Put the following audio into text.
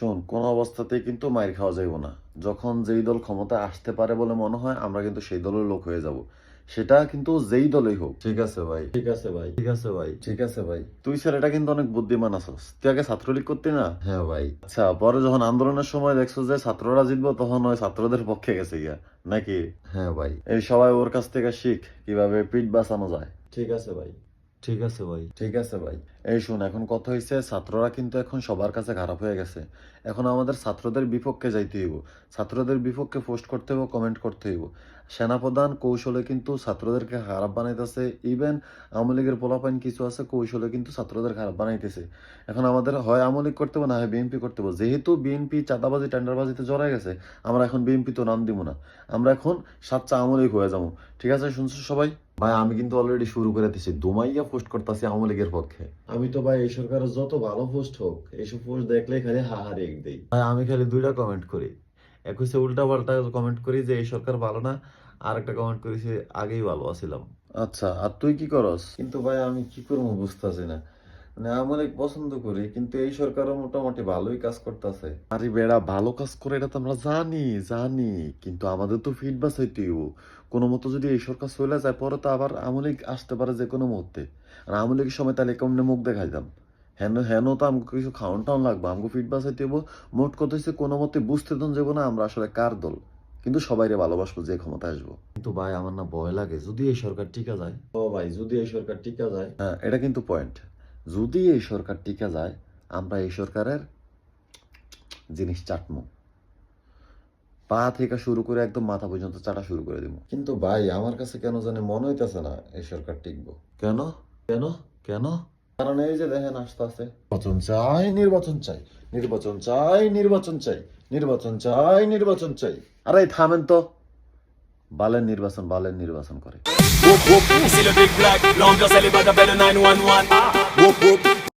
শোন কোন অবস্থাতেই কিন্তু মাইর খাওয়া যাইব না। যখন যেই দল ক্ষমতায় আসতে পারে বলে মনে হয় আমরা কিন্তু সেই দলের লোক হয়ে যাব। সেটা কিন্তু যেই দলই হোক। ঠিক আছে ভাই। ঠিক আছে ভাই। ঠিক আছে ভাই। ঠিক আছে ভাই। তুই ছেলেটা কিন্তু অনেক বুদ্ধিমান আছস। তুই আগে ছাত্রলীগ করতি না? হ্যাঁ ভাই। আচ্ছা পরে যখন আন্দোলনের সময় দেখছ যে ছাত্ররা জিতবো তখন ওই ছাত্রদের পক্ষে গেছে গিয়া নাকি? হ্যাঁ ভাই। এই সবাই ওর কাছ থেকে শিখ কীভাবে পিঠ বাঁচানো যায়। ঠিক আছে ভাই। ঠিক আছে ভাই। ঠিক আছে ভাই। এই শুন, এখন কথা হয়েছে ছাত্ররা কিন্তু এখন সবার কাছে খারাপ হয়ে গেছে। এখন আমাদের ছাত্রদের বিপক্ষে যাইতে হইব। ছাত্রদের বিপক্ষে পোস্ট করতে হইব, কমেন্ট করতে হইব। সেনাপ্রধান কৌশলে কিন্তু ছাত্রদেরকে খারাপ বানাইতেছে। ইভেন আওয়ামী লীগের পোলাপাইন কিছু আছে, কৌশলে কিন্তু ছাত্রদের খারাপ বানাইতেছে। এখন আমাদের হয় আওয়ামী লীগ করতে হবে না হয় বিএনপি করতে হবে যেহেতু বিএনপি চাঁদাবাজি, টেন্ডারবাজিতে জড়াই গেছে, আমরা এখন বিএনপি তো নাম দিব না। আমরা এখন সাতটা আওয়ামী লীগ হয়ে যাব। ঠিক আছে, শুনছো সবাই? ভাই আমি কিন্তু অলরেডি শুরু করে দিছি। দুমাইয়া পোস্ট করতেছি আওয়ামী লীগের পক্ষে। আমি তো ভাই এই সরকারের যত ভালো পোস্ট হোক এইসব পোস্ট দেখলে খালি হাহারে এক দেই। ভাই আমি খালি দুইটা কমেন্ট করি। এক হচ্ছে উল্টা পাল্টা কমেন্ট করি যে এই সরকার ভালো না। আর একটা কমেন্ট করেছি আগেই ভালো আছিলাম। আচ্ছা আর তুই কি করস? কিন্তু ভাই আমি কি করব বুঝতেছি না। মানে আমি অনেক পছন্দ করি কিন্তু এই সরকারও মোটামুটি ভালোই কাজ করতেছে। আরে বেড়া ভালো কাজ করে এটা তো আমরা জানি জানি। কিন্তু আমাদের তো ফিডব্যাক হইতে কোনো মতো যদি এই সরকার চলে যায় পরে তো আবার আমলিক আসতে পারে যে কোনো মুহূর্তে। আর আমলিকের সময় তাহলে কেমনে মুখ দেখাইতাম হেন হেন তো আমাকে কিছু খাওয়ান টাউন লাগবে আমাকে ফিডব্যাক হইতে হইব। মোট কথা হচ্ছে কোনো মতে বুঝতে দন যাব না আমরা আসলে কার দল। কিন্তু সবাইরে ভালোবাসবো যে ক্ষমতা আসব। কিন্তু ভাই আমার না ভয় লাগে যদি এই সরকার টিকা যায়। ও ভাই যদি এই সরকার টিকা যায়। হ্যাঁ এটা কিন্তু পয়েন্ট যদি এই সরকার টিকা যায় আমরা এই সরকারের জিনিস চাটমো। পা থেকে শুরু করে একদম মাথা পর্যন্ত চাটা শুরু করে দিব কিন্তু ভাই আমার কাছে কেন জানি মনে হইতেছে না এই সরকার টিকবো। কেন? কেন? কেন? কারণ এই যে দেখেন আস্তে আস্তে। নির্বাচন চাই নির্বাচন চাই নির্বাচন চাই নির্বাচন চাই নির্বাচন চাই নির্বাচন চাই। আরে থামেন তো। বালের নির্বাচন বালের নির্বাচন করে।